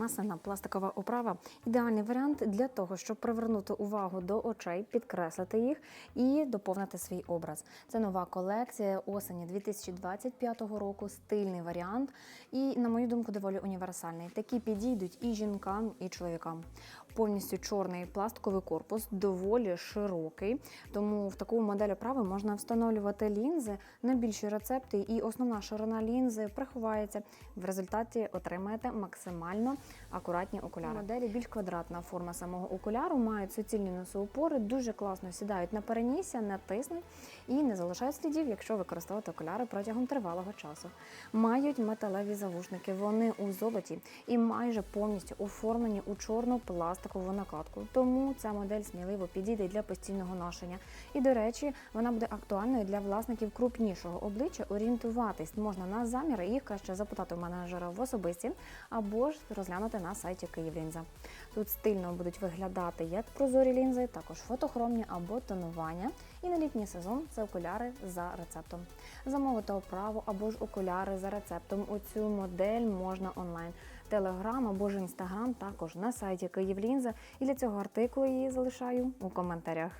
Масляна пластикова оправа ідеальний варіант для того, щоб привернути увагу до очей, підкреслити їх і доповнити свій образ. Це нова колекція осені 2025 року, стильний варіант і, на мою думку, доволі універсальний. Такі підійдуть і жінкам, і чоловікам. Повністю чорний пластиковий корпус, доволі широкий. Тому в таку модель оправи можна встановлювати лінзи на більші рецепти, і основна ширина лінзи приховається. В результаті отримаєте максимально акуратні окуляри. Моделі більш квадратна форма самого окуляру, мають суцільні носоупори, дуже класно сідають на перенісся, не тиснуть і не залишають слідів, якщо використовувати окуляри протягом тривалого часу. Мають металеві завушники, вони у золоті і майже повністю оформлені у чорну пластикову накладку. Тому ця модель сміливо підійде для постійного ношення. І, до речі, вона буде актуальною для власників крупнішого обличчя. Орієнтуватись можна на заміри, їх краще запитати у менеджера в особисті або ж розглянути на сайті Київлінза. Тут стильно будуть виглядати як прозорі лінзи, також фотохромні або тонування. І на літній сезон це окуляри за рецептом. Замовити оправу або ж окуляри за рецептом. У цю модель можна онлайн. Телеграм або ж інстаграм також на сайті Київлінза. І для цього артикулу її залишаю у коментарях.